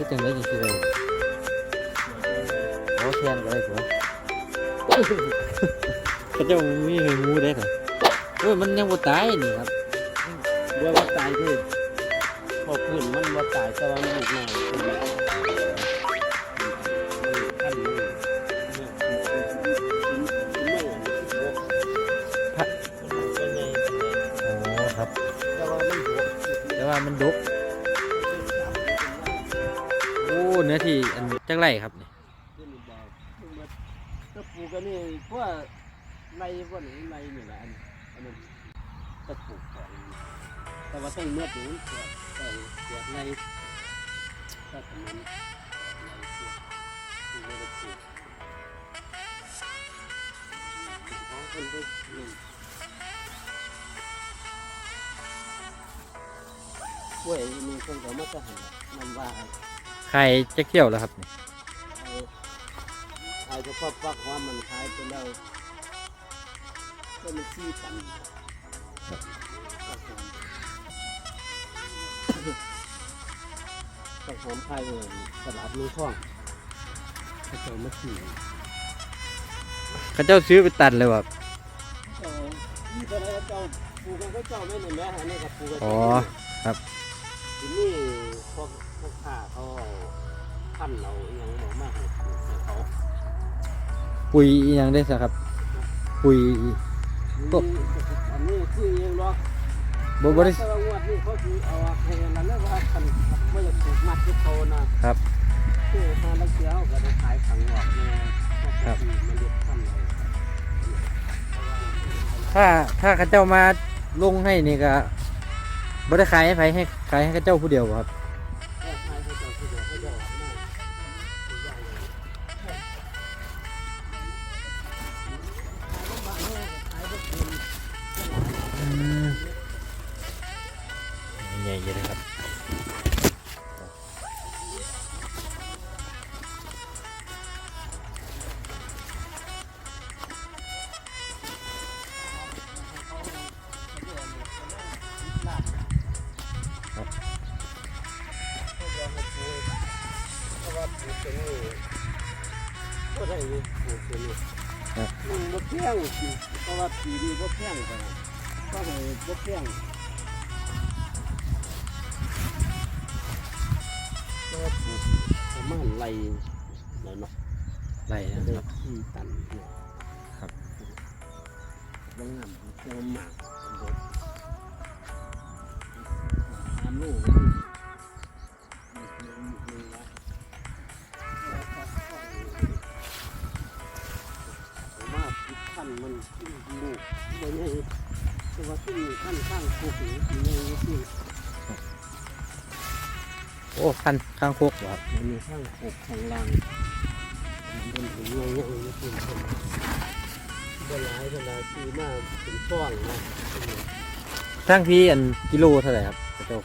คือจังไดจังซี่เลยโอ้แทนก็ได้สิวะเขาจ้ามีให้หมูได้ค่ะโอ้ยมันยังบ่ตายนี่ครับบัวว่าตายคือพอพื้นมันว่าตายแต่ว่ามันลูกหน่อยมันพันมันเป็นไงโอ้ครับแต่ว่ามันหัวแต่ว่ามันดก นื้อที่อันจักไรครับนี่ขึ้นดาวขึ้นมาถ้าปลูกกันนี่เพราะว่าในพวกนี้ในนี่แหละอันอันนั้นจะปลูกก่อนแต่ว่าต้องเมื่อถึงเกิดเกิดเกิดในถ้าทำนั้นในเกิดที่ไม่ได้ปลูกของคนไปหนึ่งกล้วยมีคนก็มาจะหันมันว่า ไข่จักเที่ยวแล้วครับนี่เอาเอาเฉพาะฟักว่ามันขายไปแล้วก็มันขี้ตันฟักหอมฟักหอมขายเลยตลาดมือท่องเขาเจอมาขี่เขาเจ้าซื้อไปตัดเลยว่ะเออนี่ก็เลยเจ้าปลูกกันก็เจ้าไม่เหมือนแม่ฮะนี่กับปลูกกันอ๋อครับทีนี่พวก พวกข้าเขาเอาพันธุ์เราอหยังหมอมากให้ปลูกให้เขาปุ๋ยอีหยังได้สะครับ ปุ๋ย พวกอันนี้คือเองหรอกบ่บ่ได้แต่ว่างวดนี้เขาคือเอาให้นั่นแล้วว่าคันว่าจะถูกมัดที่เขานะครับ คือทางลักเสียวก็ได้ขายขังหอกเนี่ยครับ มันเรียกพันธุ์เลยถ้าถ้าเขาเจ้ามาลงให้นี่ก็บ่ได้ขายให้ไผให้ขายให้เขาเจ้าผู้เดียวบ่ครับ งเพราะว่าปีนี้บ่เพียงกันก็ให้บ่เพียงก็ปลูกประมาณไรแล้วเนาะไรนะได้ครับ ที่ตันเนี่ยครับ บางงามเจ้าหมากมันบ่ตามลูก ว่าขึ้นขั้นข้างปลูกหรือที่นี่ที่โอ้คันข้างโคกครับมันมีข้างปลูกข้างล่างมันถึงเงี้ยเงี้ยเงี้ยขึ้นขึ้นบนหลายขนาดที่มากถึงช่วงนะทั้งพี่อันกิโลเท่าไหร่ครับเขาเจ้า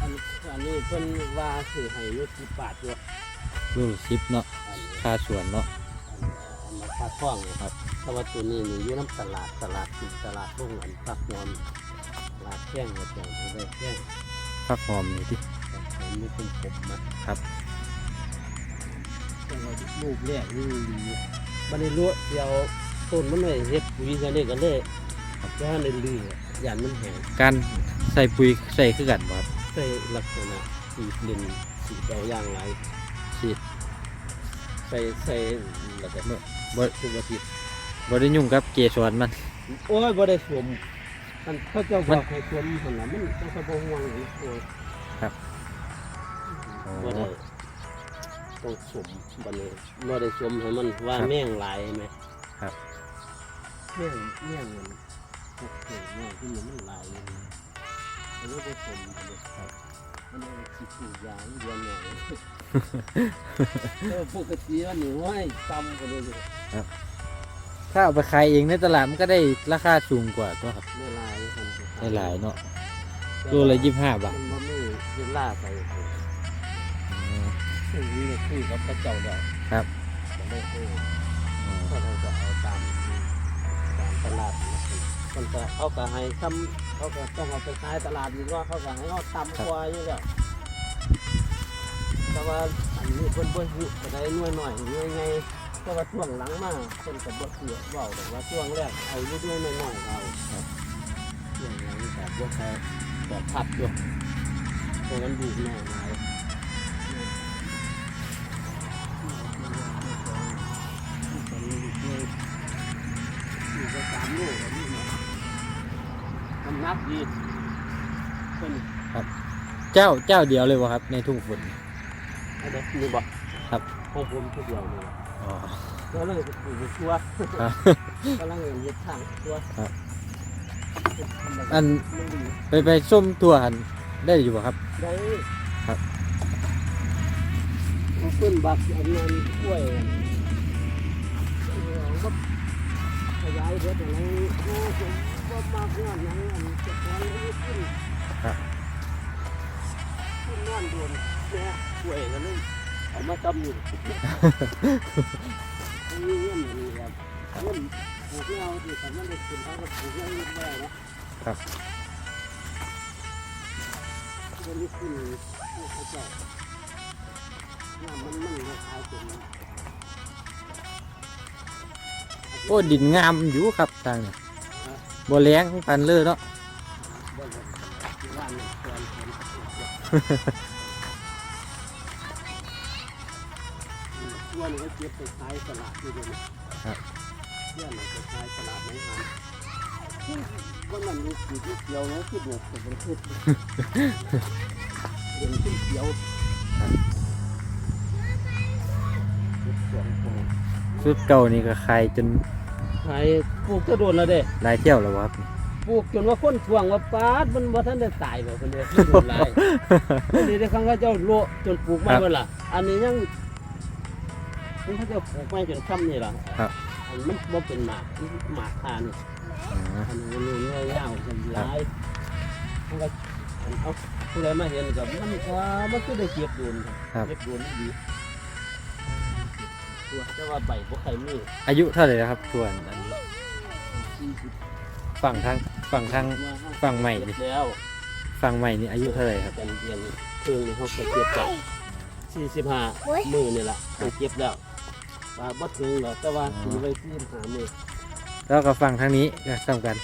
อันอันนี้เพิ่นว่าสื่อให้ยุติบาทอยู่โลสิบเนาะค่าส่วนเนาะ อันราคาช่วงนะครับแต่ว่าตัวนี้นี่อยู่น้ำตลาดตลาดติดตลาดลงอันปักนอนตลาดแข้งกระจงไปแข้งฟักหอมนี่ที่ผมมีคนพบมาครับแต่ว่าลูกแรกนี่ดีบันนี้รู้เดี๋ยวต้นมันเลยเฮ็ดปุ๋ยกันเลยกันเลยครับแล้วในลือยันมันแห้งการใส่ปุ๋ยใส่คือกันบ่ครับใส่ลักษณะสีเลนสีเดาอย่างไรฉีดใส่ใส่แล้วก็ บ่ทุกอาทิตย์บ่ได้ยุ่งกับเกสรมัน โอ้ยบ่ได้สวมมันเขาเจ้าบอกให้สวมหั่นล่ะมันต้องสะบ่ห่วงนี่โอ้ยครับบ่ได้ต้องสวมบัดนี้บ่ได้สวมให้มันว่าแม่งหลายไหมครับ แม่งแม่งมันพวกเก่งแม่งที่มันมันหลายเลยอันนี้ไปสวมอันนี้ครับ มันเอาสิปลูกยางเดือนหน่อยเออปกติวันนี้ว่าให้จำกันเลยอยู่ถ้าเอาไปขายเองในตลาดมันก็ได้ราคาสูงกว่าตัวครับไม่หลายครับได้หลายเนาะโลละยี่สิบห้าบาทมันบ่มีเวลาไปอ๋อซึ่งนี่คุยกับพระเจ้าแล้วครับมันได้คุยอ๋อก็เราจะเอาตาม มันก็เขาก็ให้ซ้ำเขาก็ต้องเอาไปขายตลาดนี่ว่าเขาก็ให้เขาตำกว่าอยู่แล้วว่าอันนี้เพิ่นบ่ฮู้ก็ได้น้อยหน่อยน้อยไงแต่ว่าช่วงหลังมาเพิ่นก็บ่เชื่อเว้าแต่ว่าช่วงแรกเอาอยู่ด้วยน้อยๆเอาครับช่วงหลังก็บ่ค่อยแบบพัดอยู่เพราะมันดูน้อยหลายอยู่ก็สามโลแบบ นี้นะมันนับดีเพิ่นเจ้าเจ้าเดียวเลยวะครับ ในทุ่งฝนอันนี้นี่บ่ครับของผมทุกเดียวเลยอ๋อก็เลยปลูกชัวครับกำลังเฮ็ดทางชัวครับ อันไม่ดีไปไปส้มตัวหันได้อยู่บ่ครับ ได้ครับเอาขึ้นบักอันนั้นกล้วยเอาก็ขยายเด็ดอะไร โอ้ผมว่ามากงานนั้นอันจะขอให้ขึ้นครับขึ้นนอนโดนแม่กล้วยกันเลยเอามาตำอยู่อันนี้เงี้ยนี่ครับเงี้ยปลูกเอาที่สำนักเด็กขึ้นเขาก็ปลูกเงี้ยไม่ได้นะครับเรื่องนี้ขึ้นเขาเจ้าน้ำมันมันราคาเป็น โอ้ดินงามอยู่ครับทางนี้ บ่แรงปันเลยเนาะบ่อยที่ว่าเนี่ยแฟนผมวันนี้ก็เก็บไปขายตลาดที่เดียวนะครับเพื่อนเราไปขายตลาดไหนหานวันนั้นมีสีที่เขียวนะขึ้นเนี่ยแต่เป็นขึ้นเห็นขึ้นเขียวขึ้นสองโพสุดเก่านี่ก็ขายจน ขายปลูกจะโดนแล้วเด้หลายเที่ยวแล้ววะครับ ปลูกจนว่าคนทวงว่าปาดมันบ่ทันได้ตายบ่คนเดียวมันโดนหลายคนนี้ได้ครั้งว่าเจ้าโลจนปลูกไม้เบิ่ล่ะ อันนี้ยังมันเขาเจะปลูกไม้จนค่ำนี่ล่ะครับ อันมันบ่เป็นหมากมันหมากทานนี่อ๋ออันนี้มันเนื้อยาวมันหลายมันก็อันเอาผู้ใดมาเห็นก็มันก็มันก็ได้เก็บโดนครับเก็บโดนดี ตัวแต่ว่าใบบ่ใครมีอายุเท่าไหร่แล้วครับส่วนอันนี้40ฝั่งทางฝั่งทางฝั่งใหม่ดิเก็บแล้วฝั่งใหม่นี่อายุเท่าไหร่ครับเป็นเดือนครึ่งนี่เขาก็เก็บแล้วสี่สิบห้ามือนี่แหละเขาเก็บแล้วว่าบ่ถึงหรอกแต่ว่าถือไว้สี่สิบห้ามือแล้วก็ฝั่งทางนี้ก็สำคัญ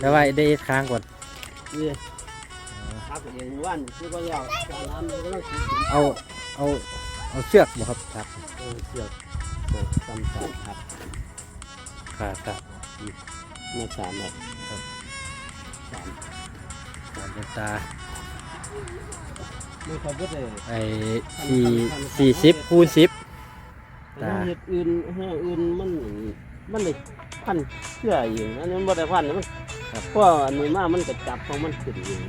แต่ว่าได้ค้างก่อนนี่พักเองวันคือก็ยาวจากนั้นมันก็ต้องถือถึงเอาเอา เอาเชือกบ่ครับครับเออเสือกเสือกตำสามครับครับครับไม่สามแบบครับสามสามเป็นตาไม่ค่อยเบิดเลยไอ้สี่สี่สิบคูณสิบแต่เห็ดอื่นเฮ็ดอื่นมันมันได้พันเชื่ออยู่อันนี้มันบ่ได้พันนะมันเพราะว่าอันนี้มามันก็จับของมันขึ้นเอง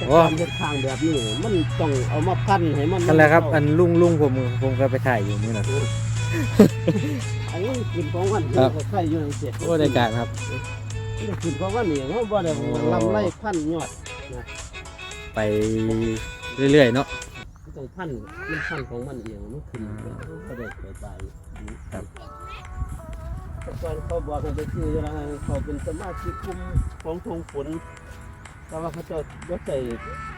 แต่การเฮ็ดทางแบบนี้มันต้องเอามาพันให้มันนั่นแหละครับ อันลุงลุงผมผมก็ไปถ่ายอยู่นี่นะอันนี้ขึ้นของมันครับก็ใครอยู่ในเสียโอ้ได้การครับนี่ขึ้นของมันนี่เขาบ่ได้โอ้ ลำไรพันยอดไปเรื่อยๆเนาะ มันต้องพันมันพันของมันเองมันขึ้นก็ได้ไปตายครับแต่ก่อนเขาบอกให้ไปซื้ออะไรเขาเป็นสมาชิกกลุ่มของทงฝน แต่ว่าเขาจะยกใส่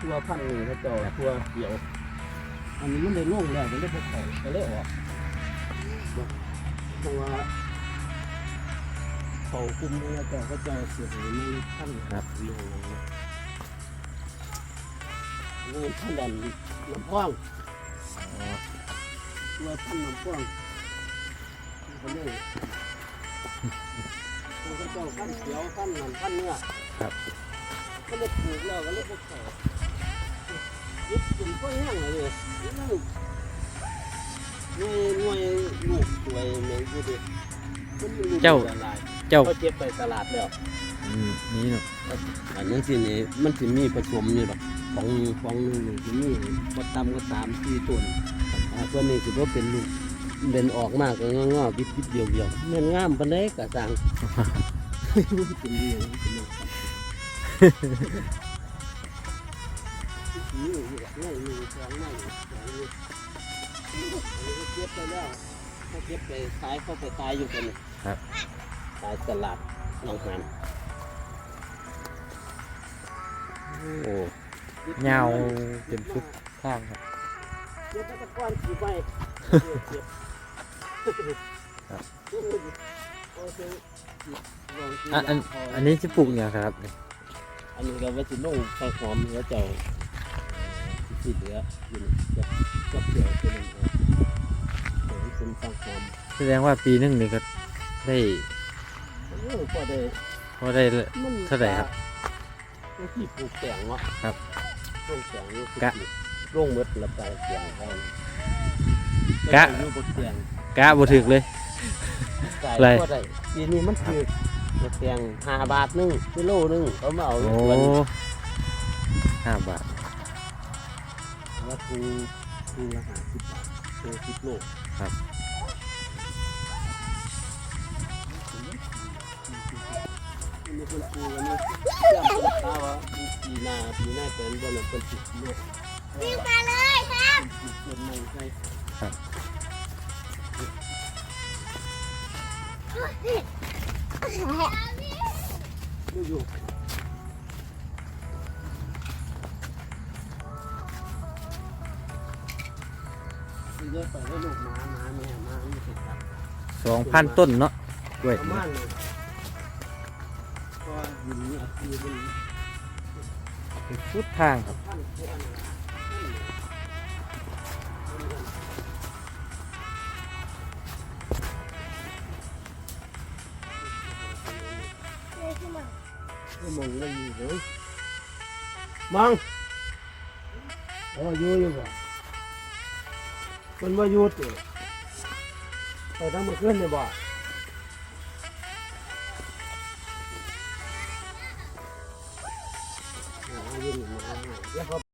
ตัวพันนี่เขาจะตัวเดียว อันนี้มันได้ล่วงแล้วมันได้พกเขาก็เลยออกเพราะว่าเขากลุ่มนี้แต่เขาจะเสียหายในพันครับเดียวนี่พันดันลำพองตัวพันลำพองเขาเลยเขาจ้าพันเขียวพันหนันพันเนื้อครับ ก็เลยปลูกแล้วก็เลยพวกเขายึดกินก็แห้งเลยนี่มันหน่วยหน่วยลูกสวยเหมือนกูดิมันมีลูกเจ้า ละลายเจ้าเขาเจ็บไปตลาดแล้วอืมนี่เนาะอันนี้สินี่มันสิมีผสมอยู่ดอกของของหนึงนี่สิมีบ่ต่ำก็สามสี่ต้นอ่าตัวนี้สิบ่เป็นลูกเป็นออกมากก็งอๆบิดบิดๆเดียวเดียวๆแม่นงามปานใดก็สั่งเป็นเดียวเป็นลูกครับนี่อยู่ด เก็บไปแล้วเขาเก็บไปขายเขาไปขายอยู่กันนี่ครับขายตลาดหนองหานโอ้ยาวเป็นชุดข้างครับเก็บตะกอนขีดไปเก็บครับโอ้ยลองกิอะอันพอันนี้จะปลูกอย่างครับ อันนี้ก็ว่าสิลงไฟหอมเนื้อเจ้าสิเหลืออยู่กับกับเดียวเป็นอันเดียวเป็นฟังหอมแสดงว่าปีหนึงนี่ก็ได้โอ้พอได้พอได้มันเท่าไหร่ครับก็ที่ปลูกแตงวะครับปลูกแตงนี่คือกะลงหมดแล้วไปแตงเขากะ อยู่บนแตง กะบ่ถึกเลยไก่ไรก็ได้ปีนี้มันคือ บนแตงห้าบาทหนึงกิโลหนึงเขามาเอาโอ้ส่วนห้าบาทว่าทูทูละห้าสิบบาททูสิบโลครับอันนี้เป็นปูอันนี้เชื่อมเป็นตาว่าปีหน้าปีหน้าเป็นบนเป็นสิบโลวิ่งมาเลยครับเป็นสิบโลใช่ครับ อยู่อยู่เยอะไปแล้วลูกหมาหมาแม่หมาไม่ติดครับสองพันต้นเนาะกล้วยประมาณนี้ก็อยู่นี่อะคือมันสุดทางครับ พันกว่านะ มองไม่อยู่เลยมองโอ้อยู่อยู่บ่มันมาอยู่ติไปทำมาขึ้นเลยบ่